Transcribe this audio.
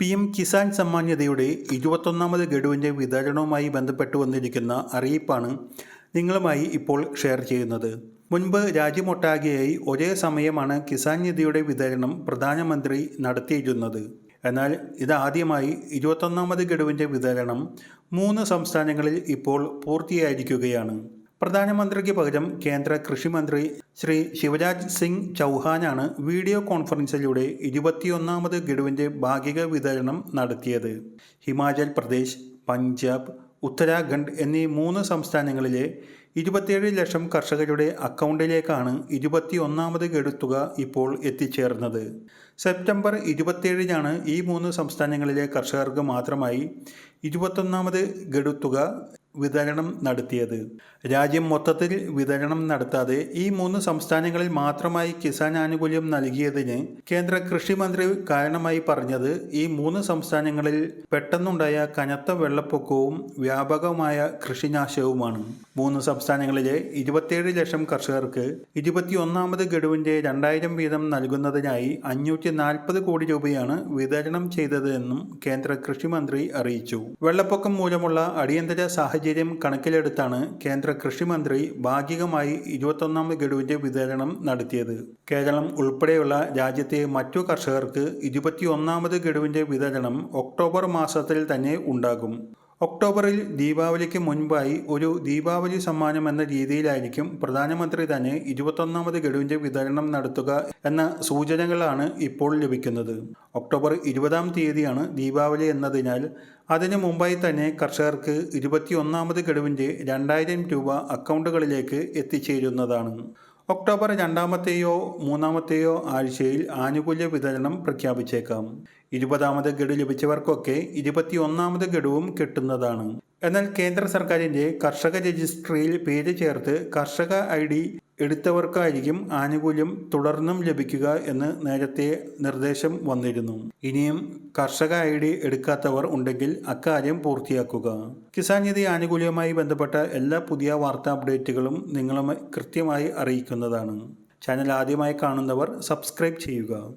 P M Kisan Samman നിധിയുടെ ഇരുപത്തൊന്നാമത് ഗഡുവിന്റെ വിതരണവുമായി ബന്ധപ്പെട്ട് വന്നിരിക്കുന്ന അറിയിപ്പാണ് നിങ്ങളുമായി ഇപ്പോൾ ഷെയർ ചെയ്യുന്നത്. മുൻപ് രാജ്യമൊട്ടാകെയായി ഒരേ സമയമാണ് കിസാൻ നിധിയുടെ വിതരണം പ്രധാനമന്ത്രി നടത്തിയിരുന്നത്. എന്നാൽ ഇതാദ്യമായി ഇരുപത്തൊന്നാമത് ഗഡുവിന്റെ വിതരണം മൂന്ന് സംസ്ഥാനങ്ങളിൽ ഇപ്പോൾ പൂർത്തിയായിരിക്കുകയാണ്. പ്രധാനമന്ത്രിക്ക് പകരം കേന്ദ്ര കൃഷിമന്ത്രി ശ്രീ ശിവരാജ് സിംഗ് ചൗഹാനാണ് വീഡിയോ കോൺഫറൻസിലൂടെ ഇരുപത്തിയൊന്നാമത് ഗഡുവിന്റെ ഭാഗിക വിതരണം നടത്തിയത്. ഹിമാചൽ പ്രദേശ് പഞ്ചാബ് ഉത്തരാഖണ്ഡ് എന്നീ മൂന്ന് സംസ്ഥാനങ്ങളിലെ ഇരുപത്തിയേഴ് ലക്ഷം കർഷകരുടെ അക്കൗണ്ടിലേക്കാണ് ഇരുപത്തിയൊന്നാമത് ഗഡുത്തുക തുക ഇപ്പോൾ എത്തിച്ചേർന്നത്. സെപ്റ്റംബർ ഇരുപത്തിയേഴിനാണ് ഈ മൂന്ന് സംസ്ഥാനങ്ങളിലെ കർഷകർക്ക് മാത്രമായി ഇരുപത്തൊന്നാമത് ഗഡുത്തുക തുക വിതരണം നടത്തിയത്. രാജ്യം മൊത്തത്തിൽ വിതരണം നടത്താതെ ഈ മൂന്ന് സംസ്ഥാനങ്ങളിൽ മാത്രമായി കിസാൻ ആനുകൂല്യം നൽകിയതിന് കേന്ദ്ര കൃഷിമന്ത്രി കാരണമായി പറഞ്ഞത് ഈ മൂന്ന് സംസ്ഥാനങ്ങളിൽ പെട്ടെന്നുണ്ടായ കനത്ത വെള്ളപ്പൊക്കവും വ്യാപകമായ കൃഷിനാശവുമാണ്. മൂന്ന് സംസ്ഥാനങ്ങളിലെ ഇരുപത്തിയേഴ് ലക്ഷം കർഷകർക്ക് ഇരുപത്തിയൊന്നാമത് ഗഡുവിന്റെ രണ്ടായിരം വീതം നൽകുന്നതിനായി അഞ്ഞൂറ്റി നാൽപ്പത് കോടി രൂപയാണ് വിതരണം ചെയ്തതെന്നും കേന്ദ്ര കൃഷിമന്ത്രി അറിയിച്ചു. വെള്ളപ്പൊക്കം മൂലമുള്ള അടിയന്തര സാഹചര്യം കണക്കിലെടുത്താണ് കേന്ദ്ര കൃഷിമന്ത്രി ഭാഗികമായി ഇരുപത്തൊന്നാം ഗഡുവിന്റെ വിതരണം നടത്തിയത്. കേരളം ഉൾപ്പെടെയുള്ള രാജ്യത്തെ മറ്റു കർഷകർക്ക് ഇരുപത്തിയൊന്നാമത് ഗഡുവിന്റെ വിതരണം ഒക്ടോബർ മാസത്തിൽ തന്നെ ഉണ്ടാകും. ഒക്ടോബറിൽ ദീപാവലിക്ക് മുൻപായി ഒരു ദീപാവലി സമ്മാനം എന്ന രീതിയിലായിരിക്കും പ്രധാനമന്ത്രി തന്നെ ഇരുപത്തൊന്നാമത് ഗഡുവിന്റെ വിതരണം നടത്തുക എന്ന സൂചനകളാണ് ഇപ്പോൾ ലഭിക്കുന്നത്. ഒക്ടോബർ ഇരുപതാം തീയതിയാണ് ദീപാവലി എന്നതിനാൽ അതിനു മുമ്പായി തന്നെ കർഷകർക്ക് ഇരുപത്തിയൊന്നാമത് ഗഡുവിന്റെ രണ്ടായിരം രൂപ അക്കൗണ്ടുകളിലേക്ക് എത്തിച്ചേരുന്നതാണ്. ഒക്ടോബർ രണ്ടാമത്തെയോ മൂന്നാമത്തെയോ ആഴ്ചയിൽ ആനുകൂല്യ വിതരണം പ്രഖ്യാപിച്ചേക്കാം. ഇരുപതാമത് ഗഡു ലഭിച്ചവർക്കൊക്കെ ഇരുപത്തിയൊന്നാമത് ഗഡുവും കിട്ടുന്നതാണ്. എന്നാൽ കേന്ദ്ര സർക്കാരിന്റെ കർഷക രജിസ്ട്രിയിൽ പേര് ചേർത്ത് കർഷക ഐ ഡി എടുത്തവർക്കായിരിക്കും ആനുകൂല്യം തുടർന്നും ലഭിക്കുക എന്ന് നേരത്തെ നിർദ്ദേശം വന്നിരുന്നു. ഇനിയും കർഷക ഐ ഡി എടുക്കാത്തവർ ഉണ്ടെങ്കിൽ അക്കാര്യം പൂർത്തിയാക്കുക. കിസാൻ നിധി ആനുകൂല്യവുമായി ബന്ധപ്പെട്ട എല്ലാ പുതിയ വാർത്താ അപ്ഡേറ്റുകളും നിങ്ങളുമായി കൃത്യമായി അറിയിക്കുന്നതാണ്. ചാനൽ ആദ്യമായി കാണുന്നവർ സബ്സ്ക്രൈബ് ചെയ്യുക.